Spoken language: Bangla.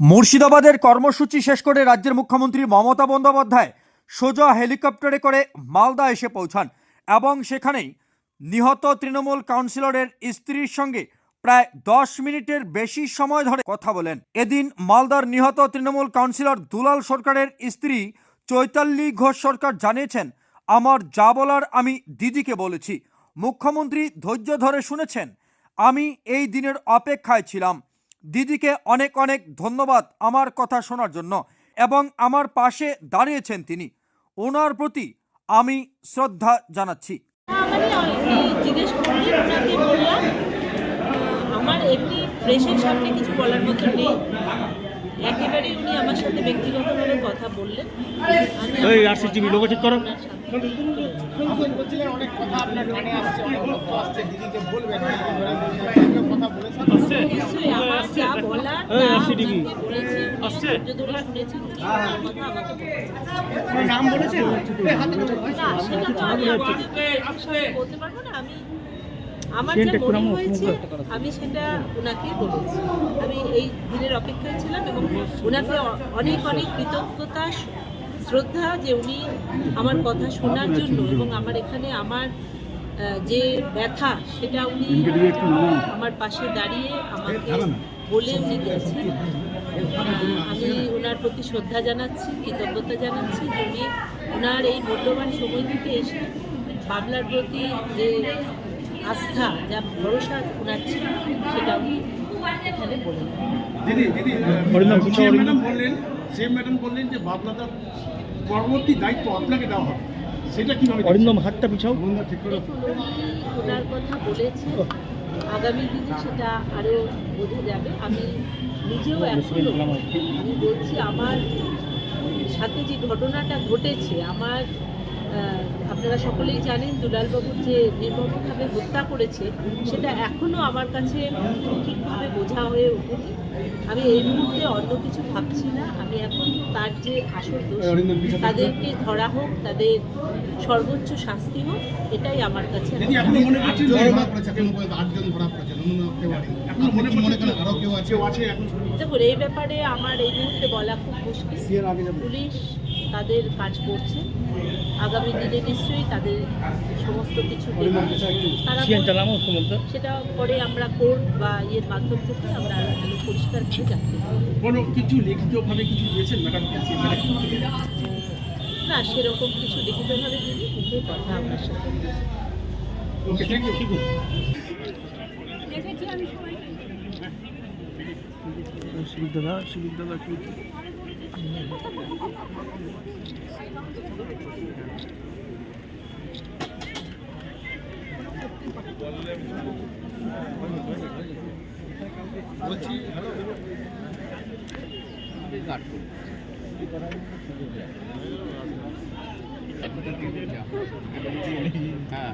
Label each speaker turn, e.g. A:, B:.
A: মুর্শিদাবাদের কর্মসূচি শেষ করে রাজ্যের মুখ্যমন্ত্রী মমতা বন্দ্যোপাধ্যায় সোজা হেলিকপ্টারে করে মালদা এসে পৌঁছান এবং সেখানেই নিহত তৃণমূল কাউন্সিলরের স্ত্রীর সঙ্গে প্রায় দশ মিনিটের বেশি সময় ধরে কথা বলেন। এদিন মালদার নিহত তৃণমূল কাউন্সিলর দুলাল সরকারের স্ত্রী চৈতালি ঘোষ সরকার জানিয়েছেন, আমার যা বলার আমি দিদিকে বলেছি। মুখ্যমন্ত্রী ধৈর্য ধরে শুনেছেন, আমি এই দিনের অপেক্ষায় ছিলাম। দিদিকে অনেক অনেক ধন্যবাদ আমার কথা শোনার জন্য এবং আমার পাশে দাঁড়িয়েছেন তিনি। ওনার প্রতি আমি শ্রদ্ধা জানাচ্ছি।
B: আমার এমনি প্রেসের সামনে কিছু বলার মতো নেই। একেবারে উনি আমার সাথে ব্যক্তিগতভাবে কথা বললেন।
C: এই করো।
B: ওনার সাথে
D: আপনি বলছিলেন অনেক কথা আপনার কানে আসছে আসছে দিদিকে বলবেন অনেকদিন ধরে বলছেন কথা বলেছেন
B: নিশ্চয়ই আমার বলেছি উনি
C: আসছে?
B: শুনেছেন উনি কথা আমাকে
D: নাম
B: আমি বলতে পারব না আমি আমার যা মনে হয়েছে আমি সেটা ওনাকে বলেছি। আমি এই দিনের অপেক্ষায় ছিলাম এবং ওনাকে অনেক অনেক কৃতজ্ঞতা শ্রদ্ধা যে উনি আমার কথা শোনার জন্য এবং আমার এখানে আমার যে ব্যথা সেটা উনি আমার পাশে দাঁড়িয়ে আমাকে বলে উনি গেছেন। আমি ওনার প্রতি শ্রদ্ধা জানাচ্ছি কৃতজ্ঞতা জানাচ্ছি। যে উনি ওনার এই মূল্যবান সময় থেকে এসে বাংলার প্রতি যে আস্থা যা ভরসা ওনার ছিল সেটা উনি এখানে বলেন?
D: ম্যাডাম বললেন সিএম ম্যাডাম বললেন যে বাবলাদার পরবর্তী দায়িত্ব আপনাকে দেওয়া হবে সেটা কীভাবে
C: অরিন্দম হাতটা পিছাও।
B: ওনার কথা বলেছে আগামী দিনে সেটা আরও বোঝা যাবে। আমি নিজেও এখনও আমি বলছি আমার সাথে যে ঘটনাটা ঘটেছে আমার আপনারা সকলেই জানেন দুলালবাবুর যে নির্মমভাবে হত্যা করেছে সেটা এখনও আমার কাছে ঠিকভাবে বোঝা হয়ে ওঠেনি। আমি এই মুহূর্তে অন্য কিছু ভাবছি না। আমি এখন তার যে আসল দোষ তাদেরকে ধরা হোক তাদের সর্বোচ্চ শাস্তি হোক এটাই আমার কাছে
D: মনে মনে
E: মনে
B: দেখুন এই ব্যাপারে আমার এই মুহূর্তে বলা খুব মুশকিল। পুলিশ তাদের কাজ করছে। আগামী দিনে নিশ্চয়ই তাদের সমস্ত কিছু সেটা পরে আমরা কোর্ট বা ইয়ের মাধ্যম থেকে আমরা আরও পরিষ্কার করে জানতে
D: কোনো কিছু লিখিতভাবে কিছু দিয়েছেন ম্যাডাম?
B: না সেরকম কিছু লিখিতভাবে দিদি মুখে কথা আপনার সাথে
D: ওকে থ্যাংক ইউ
C: সুবিধা সুবিধা
D: বলছি হ্যাঁ